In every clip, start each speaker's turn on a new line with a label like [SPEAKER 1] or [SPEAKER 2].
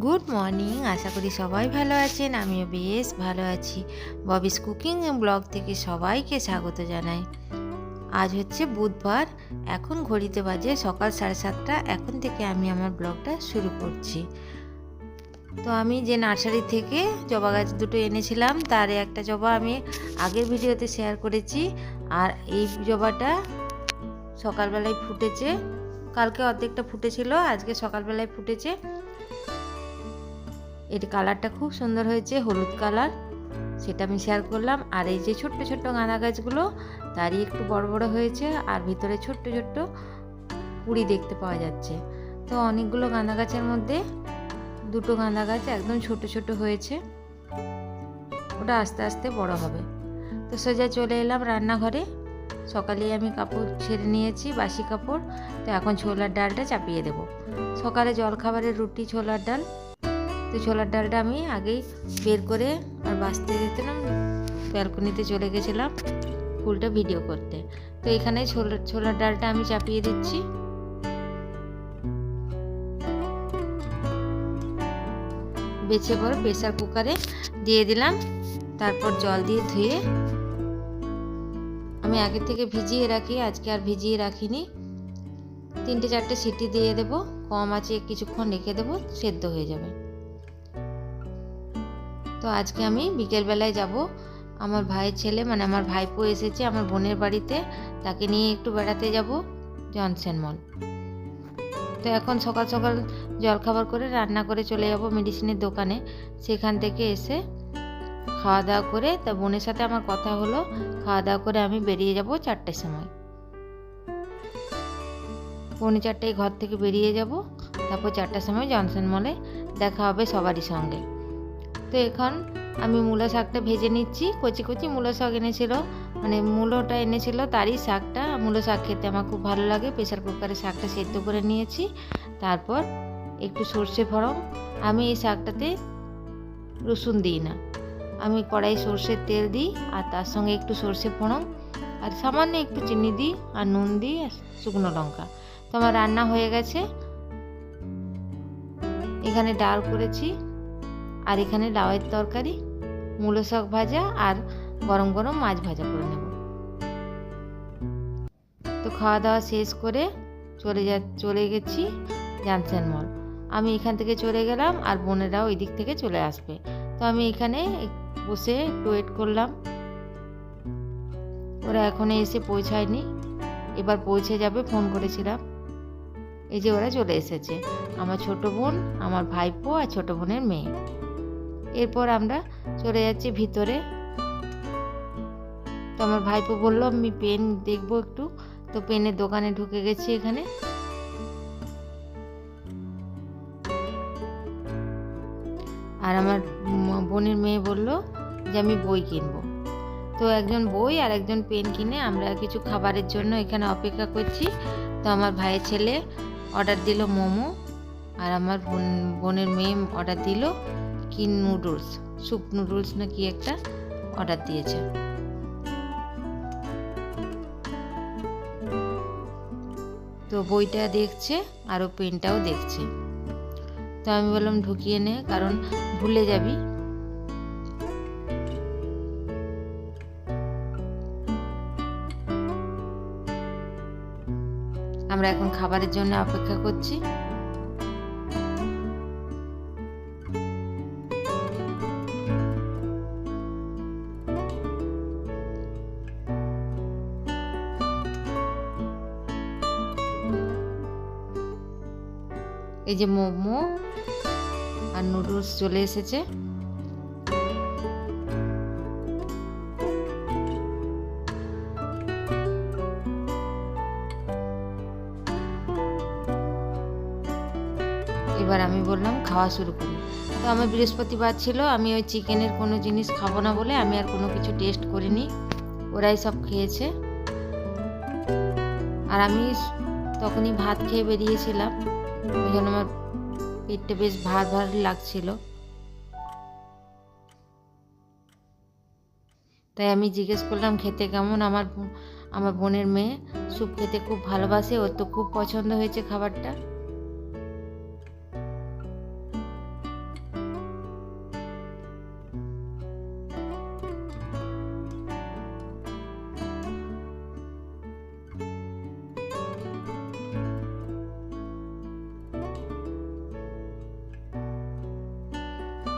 [SPEAKER 1] Good morning আশা করি সবাই ভালো আছেন। আমিও বেশ ভালো আছি। ববিস কুকিং ব্লগ থেকে সবাইকে স্বাগত জানাই। আজ হচ্ছে বুধবার, এখন ঘড়িতে বাজে সকাল সাড়ে সাতটা। এখন থেকে আমি আমার ব্লগটা শুরু করছি। তো আমি যে নার্সারি থেকে জবা গাছ দুটো এনেছিলাম, তার একটা জবা আমি আগের ভিডিওতে শেয়ার করেছি। আর এই জবাটা সকালবেলায় ফুটেছে। কালকে অর্ধেকটা ফুটেছিল, আজকে সকালবেলায় ফুটেছে। এর কালারটা খুব সুন্দর হয়েছে, হলুদ কালার। সেটা আমি শেয়ার করলাম। আর এই যে ছোট্ট ছোট্ট গাঁদা গাছগুলো, তারই একটু বড় বড় হয়েছে আর ভিতরে ছোট্ট ছোট্ট কুড়ি দেখতে পাওয়া যাচ্ছে। তো অনেকগুলো গাঁদা গাছের মধ্যে দুটো গাঁদা গাছ একদম ছোট ছোট হয়েছে। ওটা আস্তে আস্তে বড় হবে। তো সোজা চলে এলাম রান্নাঘরে। সকালেই আমি কাপড় ছেড়ে নিয়েছি, বাসি কাপড়। তো এখন ছোলার ডালটা চাপিয়ে দেব। সকালে জলখাবারের রুটি, ছোলার ডাল। তো ছোলার ডালটা আমি আগেই বের করে আর বাঁচতে দিতেলাম, ব্যালকনিতে চলে গেছিলাম ফুলটা ভিডিও করতে। তো এখানে ছোলার ছোলার ডালটা আমি চাপিয়ে দিচ্ছি। বেছে পর প্রেসার কুকারে দিয়ে দিলাম, তারপর জল দিয়ে ধুয়ে আমি আগে থেকে ভিজিয়ে রাখি, আজকে আর ভিজিয়ে রাখিনি। তিনটে চারটে সিটি দিয়ে দেবো, কম আছে কিছুক্ষণ রেখে দেবো, সেদ্ধ হয়ে যাবে। তো আজকে আমি বিকেলবেলায় যাব। আমার ভাইয়ের ছেলে মানে আমার ভাইপো এসেছে আমার বোনের বাড়িতে, তাকে নিয়ে একটু বেড়াতে যাব, জনসেন মল। তো এখন সকাল সকাল জলখাবার করে রান্না করে চলে যাব মেডিসিনের দোকানে। সেখান থেকে এসে খাওয়া দাওয়া করে, তা বোনের সাথে আমার কথা হলো খাওয়া দাওয়া করে আমি বেরিয়ে যাব চারটের সময়। পৌনে চারটেয় ঘর থেকে বেরিয়ে যাব, তারপর চারটার সময় জনসন মলে দেখা হবে সবারই সঙ্গে। তো এখন আমি মূলো শাকটা ভেজে নিচ্ছি। কচি কচি মূলো শাক এনেছিল মানে মূলোটা এনেছিল, তারই শাকটা। মূলো শাক খেতে আমার খুব ভালো লাগে প্রেশার কুকারে শাকটা সেদ্ধ করে নিয়েছি। তারপর একটু সর্ষে ফড়ং আমি এই শাকটাতে রসুন দিই না। আমি কড়াই সর্ষের তেল দিই আর তার সঙ্গে একটু সর্ষে ফোড়ন আর সামান্য একটু চিনি দিই আর নুন দিই আর শুকনো লঙ্কা। তো আমার রান্না হয়ে গেছে। এখানে ডাল করেছি। আর এখানে লাউয়ের তরকারি, মূলো শাক ভাজা আর গরম গরম মাছ ভাজা করে নেব। তো খাওয়া দাওয়া শেষ করে চলে যা, চলে গেছি জানসেন মল। আমি এখান থেকে চলে গেলাম আর বোনেরাও ওই দিক থেকে চলে আসবে। তো আমি এখানে বসে একটু ওয়েট করলাম। ওরা এখনও এসে পৌঁছায়নি। এবার পৌঁছে যাবে ফোন করেছিলাম। এই যে ওরা চলে এসেছে। আমার ছোট বোন, আমার ভাইপো আর ছোট বোনের মেয়ে। এরপর আমরা চলে যাচ্ছি ভিতরে। তো আমার ভাইপো বলল, আমি পেন দেখব একটু। তো পেনের দোকানে ঢুকে গেছি এখানে। আর আমার বোনের মেয়ে বলল যে, আমি বই কিনবো। তো একজন বই আর একজন পেন কিনে আমরা কিছু খাবারের জন্য এখানে অপেক্ষা করছি। তো আমার ভাইয়ের ছেলে অর্ডার দিল মোমো, আর আমার বোন, বোনের মেয়ে অর্ডার দিল কি নুডলস, স্যুপ নুডলস না কি একটা অর্ডার দিয়েছে। তো বইটা দেখছে, আরও পেনটাও দেখছে। তো আমি বললাম, ঢুকিয়ে নে, কারণ ভুলে যাবি। আমরা এখন খাবারের জন্য অপেক্ষা করছি। এই যে মোমো আর নুডলস চলে এসেছে। এবার আমি বললাম খাওয়া শুরু করি। তো আমার বৃহস্পতিবার ছিল, আমি ওই চিকেনের কোনো জিনিস খাব না বলে আমি আর কোনো কিছু টেস্ট করিনি। ওরাই সব খেয়েছে। আর আমি তখনই ভাত খেয়ে বেরিয়েছিলাম। ওই জন্য আমার পেটটা বেশ ভার ভার লাগছিল। তাই আমি জিজ্ঞেস করলাম, খেতে কেমন? আমার আমার বোনের মেয়ে স্যুপ খেতে খুব ভালোবাসে, ওর তো খুব পছন্দ হয়েছে খাবারটা।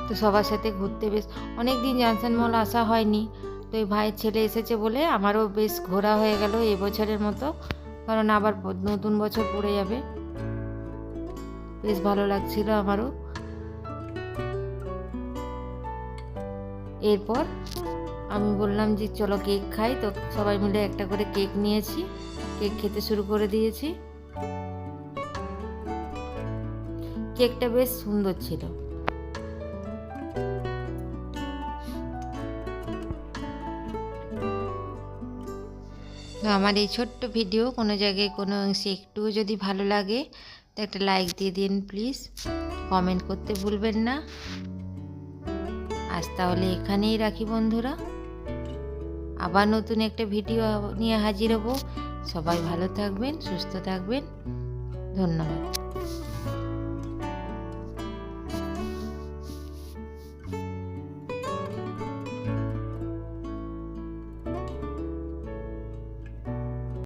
[SPEAKER 1] তো সবার সাথে ঘুরতে বেশ অনেক দিন জনসন মল আসা হয়নি। তো এই ভাইয়ের ছেলে এসেছে বলে আমারও বেশ ঘোরা হয়ে গেল এবছরের মতো। কারণ আবার নতুন বছর পড়ে যাবে। বেশ ভালো লাগছিল আমারও। এরপর আমি বললাম যে, চলো কেক খাই। তো সবাই মিলে একটা করে কেক নিয়েছি। কেক খেতে শুরু করে দিয়েছি। কেকটা বেশ সুন্দর ছিল। তো আমার এই ছোট্ট ভিডিও, কোনো জায়গায় কোনো অংশে একটুও যদি ভালো লাগে, তো একটা লাইক দিয়ে দিন প্লিজ কমেন্ট করতে ভুলবেন না। আজ তাহলে এখানেই রাখি বন্ধুরা। আবার নতুন একটা ভিডিও নিয়ে হাজির হব। সবাই ভালো থাকবেন, সুস্থ থাকবেন। ধন্যবাদ।